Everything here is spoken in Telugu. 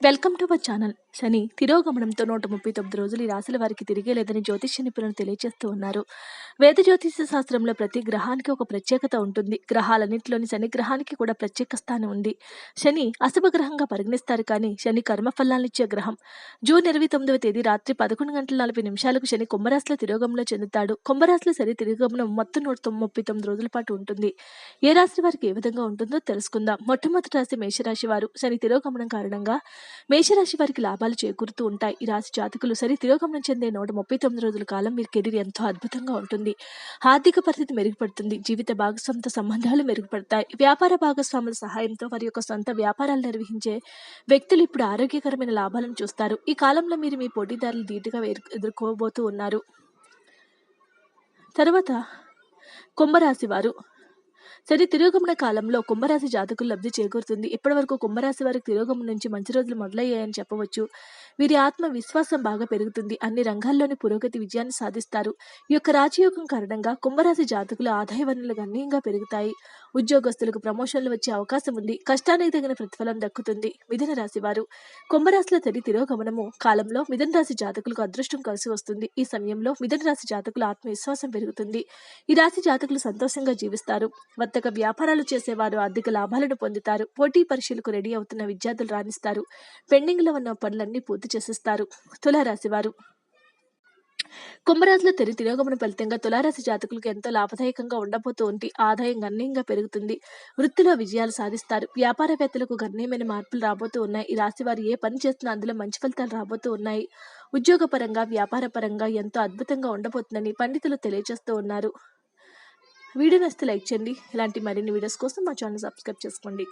Welcome to our channel. Shani తిరోగమనంతో నూట ముప్పై తొమ్మిది రోజులు ఈ రాశుల వారికి తిరిగే లేదని జ్యోతిష్య నిపుణులు తెలియజేస్తూ ఉన్నారు. వేద జ్యోతిష శాస్త్రంలో ప్రతి గ్రహానికి ఒక ప్రత్యేకత ఉంటుంది. గ్రహాలన్నింటిలోని శని గ్రహానికి కూడా ప్రత్యేక స్థానం ఉంది. శని అశుభ గ్రహంగా పరిగణిస్తారు కానీ శని కర్మఫలాన్నిచ్చే గ్రహం. జూన్ ఇరవై తొమ్మిదవ తేదీ రాత్రి పదకొండు గంటల నలభై నిమిషాలకు శని కుంభరాశిలో తిరోగమనంలో చెందుతాడు. కుంభరాశిలో శని తిరోగమనం మొత్తం నూట ముప్పై తొమ్మిది రోజుల పాటు ఉంటుంది. ఏ రాశి వారికి ఏ విధంగా ఉంటుందో తెలుసుకుందాం. మొట్టమొదటి రాశి మేషరాశి వారు శని తిరోగమనం కారణంగా మేషరాశి వారికి లాభాలు చేకూరుతూ ఉంటాయి. ఈ రాశి జాతకులు సరి తిరోగమనం చెందే నూట ముప్పై తొమ్మిది రోజుల కాలం మీ కెరీర్ ఎంతో అద్భుతంగా ఉంటుంది. ఆర్థిక పరిస్థితి మెరుగుపడుతుంది. జీవిత భాగస్వామితో సంబంధాలు మెరుగుపడతాయి. వ్యాపార భాగస్వాముల సహాయంతో వారి యొక్క సొంత వ్యాపారాలు నిర్వహించే వ్యక్తులు ఇప్పుడు ఆరోగ్యకరమైన లాభాలను చూస్తారు. ఈ కాలంలో మీరు మీ పోటీదారులు ధీటుగా ఎదుర్కోబోతూ ఉన్నారు. తర్వాత కుంభరాశి వారు సరే తిరోగమన కాలంలో కుంభరాశి జాతకులు లబ్ధి చేకూరుతుంది. ఇప్పటివరకు కుంభరాశి వారికి తిరోగమనం నుంచి మంచి రోజులు మొదలయ్యాయని చెప్పవచ్చు. వీరి ఆత్మ విశ్వాసం బాగా పెరుగుతుంది. అన్ని రంగాల్లోని పురోగతి విజయాన్ని సాధిస్తారు. ఈ యొక్క రాజయోగం కారణంగా కుంభరాశి జాతకుల ఆదాయ వనరులు గణనీయంగా పెరుగుతాయి. ఉద్యోగస్తులకు ప్రమోషన్లు వచ్చే అవకాశం ఉంది. కష్టానికి తగిన ప్రతిఫలం దక్కుతుంది. మిథున రాశి వారు కుంభరాశిలో తడి తిరోగమనము కాలంలో మిథున రాశి జాతకులకు అదృష్టం కలిసి వస్తుంది. ఈ సమయంలో మిథున రాశి జాతకుల ఆత్మవిశ్వాసం పెరుగుతుంది. ఈ రాశి జాతకులు సంతోషంగా జీవిస్తారు. వర్తక వ్యాపారాలు చేసేవారు ఆర్థిక లాభాలను పొందుతారు పోటీ పరీక్షలకు రెడీ అవుతున్న విద్యార్థులు రాణిస్తారు పెండింగ్లో ఉన్న పనులన్నీ పూర్తి చేసేస్తారు. తులారాశివారు. కుంభరాశిలో తెరి తిరోగమన ఫలితంగా తులారాశి జాతకులకు ఎంతో లాభదాయకంగా ఉండబోతూ ఉంది ఆదాయం గణనీయంగా పెరుగుతుంది. వృత్తిలో విజయాలు సాధిస్తారు. వ్యాపారవేత్తలకు గణనీయమైన మార్పులు రాబోతూ ఉన్నాయి. ఈ రాశి వారు ఏ పని చేస్తున్నా అందులో మంచి ఫలితాలు రాబోతూ ఉన్నాయి. ఉద్యోగపరంగా వ్యాపార పరంగా ఎంతో అద్భుతంగా ఉండబోతుందని పండితులు తెలియజేస్తూ ఉన్నారు. వీడియో నచ్చితే లైక్ చేయండి. ఇలాంటి మరిన్ని వీడియోస్ కోసం మా ఛానల్ సబ్స్క్రైబ్ చేసుకోండి.